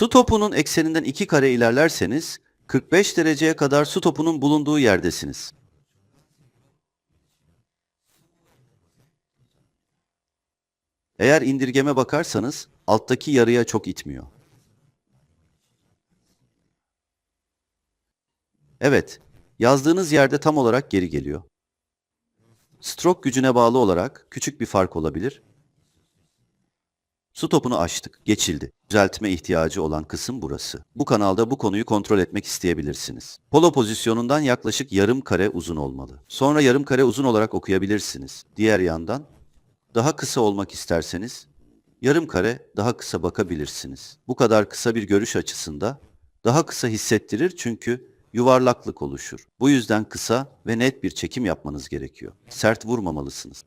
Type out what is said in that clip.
Su topunun ekseninden iki kare ilerlerseniz 45 dereceye kadar su topunun bulunduğu yerdesiniz. Eğer indirgeme bakarsanız alttaki yarıya çok itmiyor. Evet, yazdığınız yerde tam olarak geri geliyor. Stroke gücüne bağlı olarak küçük bir fark olabilir. Su topunu açtık, geçildi. Düzeltme ihtiyacı olan kısım burası. Bu kanalda bu konuyu kontrol etmek isteyebilirsiniz. Polo pozisyonundan yaklaşık yarım kare uzun olmalı. Sonra yarım kare uzun olarak okuyabilirsiniz. Diğer yandan daha kısa olmak isterseniz yarım kare daha kısa bakabilirsiniz. Bu kadar kısa bir görüş açısında daha kısa hissettirir çünkü yuvarlaklık oluşur. Bu yüzden kısa ve net bir çekim yapmanız gerekiyor. Sert vurmamalısınız.